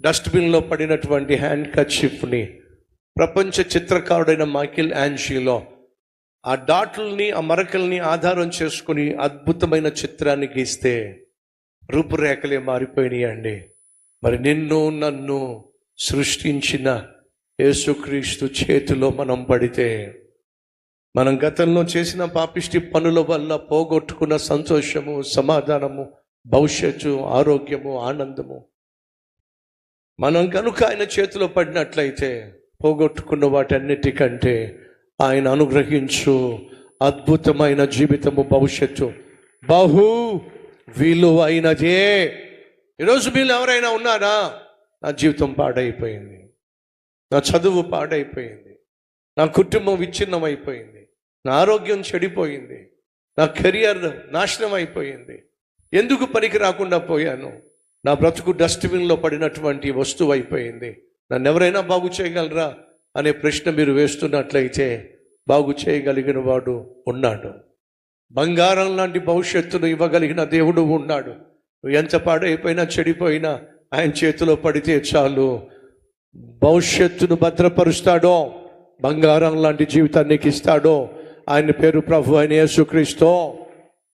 డస్ట్బిన్లో పడినటువంటి హ్యాండ్ కచ్చిప్ని ప్రపంచ చిత్రకారుడైన మైకిల్ యాంషీలో ఆ డాట్లని ఆ మరకల్ని ఆధారం చేసుకుని అద్భుతమైన చిత్రాన్ని గీస్తే రూపురేఖలే మారిపోయినాయండి మరి నిన్ను నన్ను సృష్టించిన యేసుక్రీస్తు చేతిలో మనం పడితే మనం గతంలో చేసిన పాపిష్టి పనుల వల్ల పోగొట్టుకున్న సంతోషము సమాధానము భవిష్యత్తు ఆరోగ్యము ఆనందము మనం కనుక ఆయన చేతిలో పడినట్లయితే పోగొట్టుకున్న వాటన్నిటికంటే ఆయన అనుగ్రహించు అద్భుతమైన జీవితము భవిష్యత్తు. బహు విలువైనదే. ఈరోజు మీరు ఎవరైనా ఉన్నారా? నా జీవితం పాడైపోయింది. నా చదువు పాడైపోయింది. నా కుటుంబం విచ్ఛిన్నం అయిపోయింది నా ఆరోగ్యం చెడిపోయింది. నా కెరియర్ నాశనం అయిపోయింది ఎందుకు పనికి రాకుండా పోయాను? నా బ్రతుకు డస్ట్బిన్లో పడినటువంటి వస్తువు అయిపోయింది. నన్ను ఎవరైనా బాగు చేయగలరా అనే ప్రశ్న మీరు వేస్తున్నట్లయితే బాగు చేయగలిగిన వాడు ఉన్నాడు. బంగారం లాంటి భవిష్యత్తును ఇవ్వగలిగిన దేవుడు ఉన్నాడు. నువ్వు ఎంత పాడైపోయినా చెడిపోయినా ఆయన చేతిలో పడితే చాలు. భవిష్యత్తును భద్రపరుస్తాడో బంగారం లాంటి జీవితాన్ని ఇస్తాడో ఆయన పేరు ప్రభు ఆయన యేసుక్రీస్తు.